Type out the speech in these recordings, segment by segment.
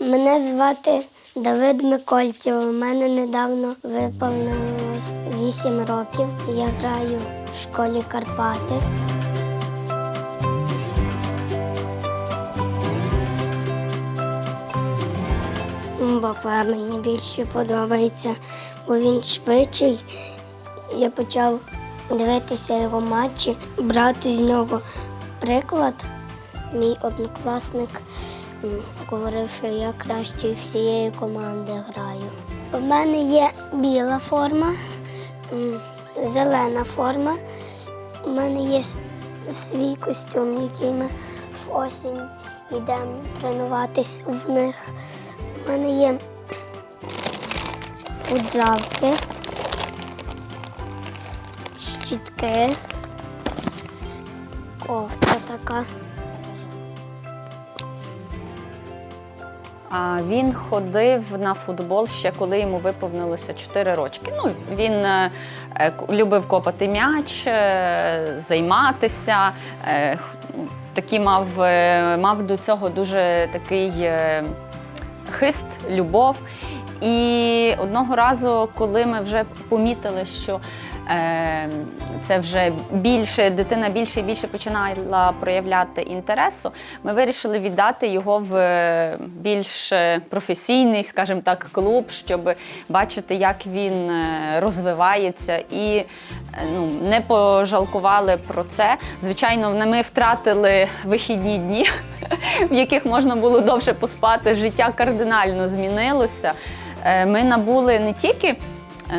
Мене звати Давид Микольців. У мене недавно виповнилось 8 років. Я граю в школі Карпати. Мбапе мені більше подобається, бо він швидший. Я почав дивитися його матчі, брати з нього приклад. Мій однокласник говорив, що я краще всієї команди граю. У мене є біла форма, зелена форма. У мене є свій костюм, який ми в осінь йдемо тренуватись в них. У мене є футзалки, щітки, кофта така. Він ходив на футбол ще коли йому виповнилося 4 рочки. Ну, він е, е, любив копати м'яч, е, займатися. Такі мав, мав до цього дуже такий хист, любов. І одного разу, коли ми вже помітили, що е, це вже більше дитина більше і більше починала проявляти інтересу, ми вирішили віддати його в е, більш е, професійний, скажімо так, клуб, щоб бачити, як він е, розвивається і ну, не пожалкували про це. Звичайно, ми втратили вихідні дні, в яких можна було довше поспати. Життя кардинально змінилося. Е, Ми набули не тільки. е,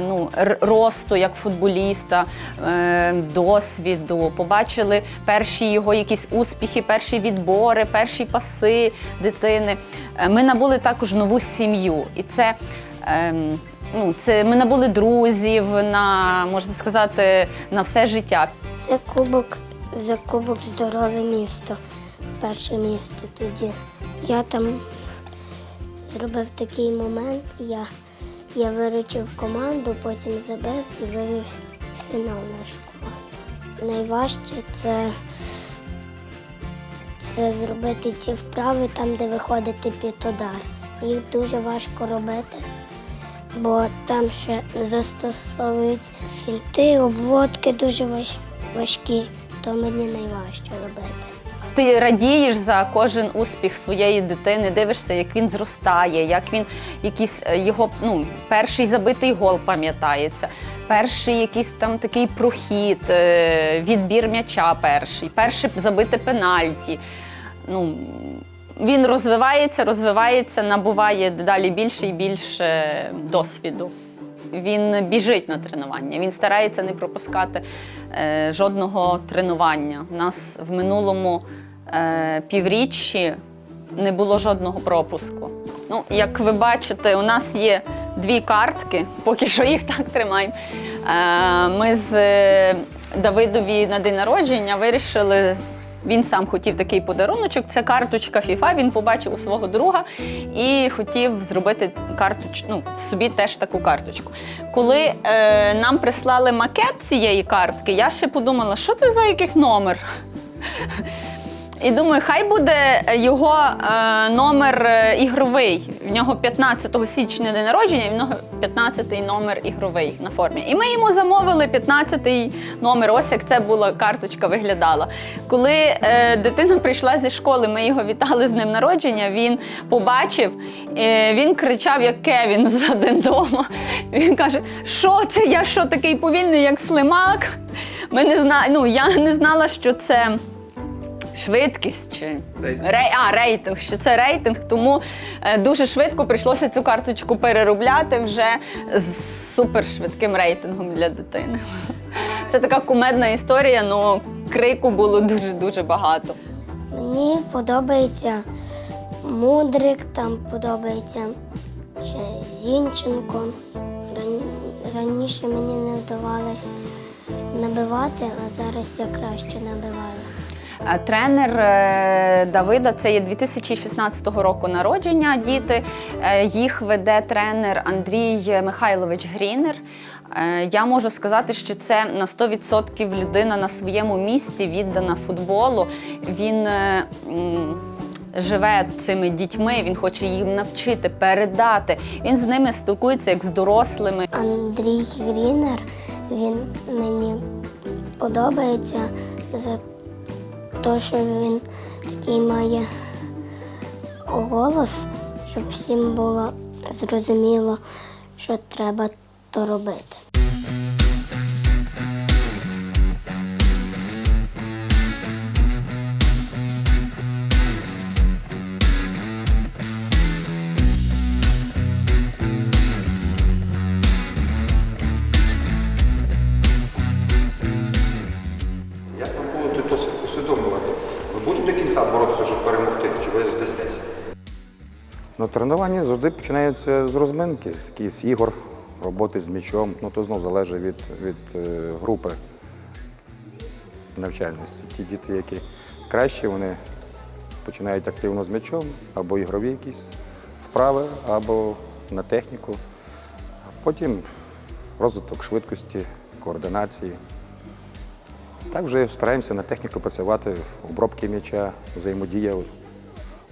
Ну, росту як футболіста, е, досвіду, побачили перші його якісь успіхи, перші відбори, перші паси дитини. Ми набули також нову сім'ю. І це, ем, ну, це ми набули друзів на, можна сказати, на все життя. Це кубок за кубок здорове місто. Перше місто тоді. Я там зробив такий момент, я, я виручив команду, потім забив і вивів фінал нашу команду. Найважче це, це зробити ці вправи там, де виходити під удар. Їх дуже важко робити, бо там ще застосовують фінти, обводки дуже важ- важкі, то мені найважче робити. Ти радієш за кожен успіх своєї дитини, дивишся, як він зростає, як він якийсь е, його ну, перший забитий гол пам'ятається, перший якийсь там такий прохід, е, відбір м'яча перший, перше забите пенальті. Ну, він розвивається, розвивається, набуває дедалі більше і більше досвіду. Він біжить на тренування, він старається не пропускати е, жодного тренування. У нас в минулому е, півріччі не було жодного пропуску. Ну, як ви бачите, у нас є дві картки, поки що їх так тримаємо. Е, ми з е, Давидові на день народження вирішили. Він сам хотів такий подаруночок. Це карточка FIFA, Він побачив у свого друга і хотів зробити карточ, ну, собі теж таку карточку. Коли е, нам прислали макет цієї картки, я ще подумала, що це за якийсь номер. І думаю, хай буде його е, номер е, ігровий. В нього 15 січня день народження, і в нього 15-й номер ігровий на формі. І ми йому замовили 15-й номер. Ось як це була карточка виглядала. Коли е, дитина прийшла зі школи, ми його вітали з днем народження. Він побачив, е, він кричав, як Кевін за день дома. Він каже: що це? Я що такий повільний, як слимак? Ми не зна... ну, я не знала, що це швидкість чи Рейтинг. Рей... А, рейтинг, що це рейтинг, тому е, дуже швидко прийшлося цю карточку переробляти вже з супершвидким рейтингом для дитини. Це така кумедна історія, але крику було дуже-дуже багато. Мені подобається Мудрик, там подобається ще Зінченко. Раніше мені не вдавалось набивати, а зараз я краще набиваю. Е, Тренер е, Давида це є 2016 року народження. Діти Е, їх веде тренер Андрій Михайлович Грінер. Я можу сказати, що це на 100% людина на своєму місці віддана футболу. Він живе цими дітьми, він хоче їм навчити, передати. Він з ними спілкується як з дорослими. Андрій Грінер, він мені подобається те, що він такий має голос, щоб всім було зрозуміло, що треба то робити. Ну, тренування завжди починається з розминки, з якихось ігор, роботи з м'ячом. Ну, то знову залежить від, від е, групи навчальності. Ті діти, які кращі, вони починають активно з м'ячом, або ігрові якісь вправи, або на техніку. Потім розвиток швидкості, координації. Так вже стараємося на техніку працювати, обробки м'яча, взаємодія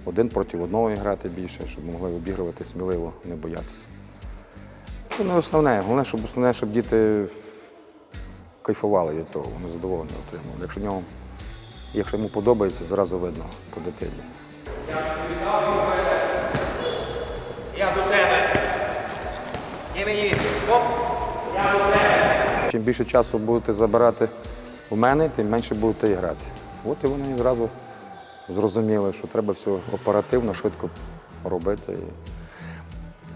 один проти одного грати більше, щоб могли обігрувати сміливо, не боятися. Це не основне. Головне, щоб основне, щоб діти кайфували від того, вони задоволення отримували. Якщо нього, якщо йому подобається, зразу видно по дитині. Я до тебе. Ні, мені. Оп. Чим більше часу будете забирати у мене, тим менше будете і грати. От і вони зразу зрозуміли, що треба все оперативно, швидко робити.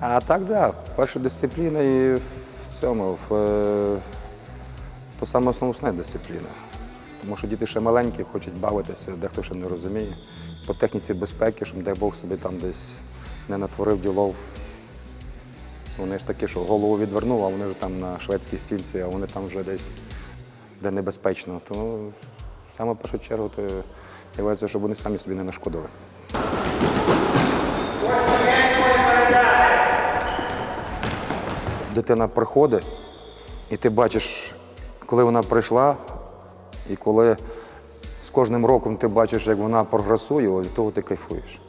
А так, так, да, перша дисципліна і в цьому, в, е, то саме основна дисципліна. Тому що діти ще маленькі, хочуть бавитися, дехто ще не розуміє. По техніці безпеки, щоб дай Бог собі там десь не натворив ділов. Вони ж такі, що голову відвернув, а вони вже там на шведській стільці, а вони там вже десь де небезпечно. Тому саме в першу чергу то являється, щоб вони самі собі не нашкодили. Дитина приходить, і ти бачиш, коли вона прийшла, і коли з кожним роком ти бачиш, як вона прогресує, від того ти кайфуєш.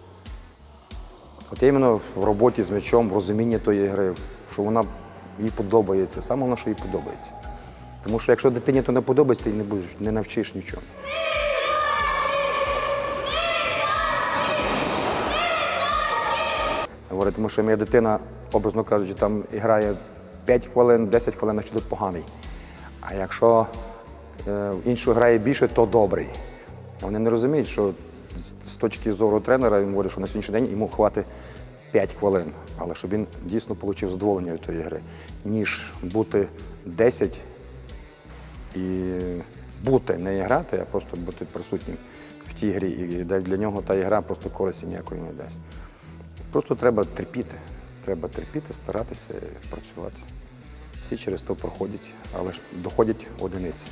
От іменно в роботі з м'ячом, в розумінні тої гри, що вона їй подобається. Саме головне, що їй подобається. Тому що якщо дитині то не подобається, ти не будеш, не навчиш нічого. Говорить, тому що моя дитина, образно кажучи, там грає 5 хвилин, 10 хвилин, значить тут поганий. А якщо е, інший грає більше, то добрий. Вони не розуміють, що з- з точки зору тренера він говорить, що на сьогоднішній день йому хватить 5 хвилин, але щоб він дійсно отримав задоволення від тої гри, ніж бути 10 і бути, не грати, а просто бути присутнім в тій грі. І для нього та ігра просто користі ніякої не дасть. Просто треба терпіти. Треба терпіти, старатися працювати. Всі через то проходять, але ж доходять одиниці.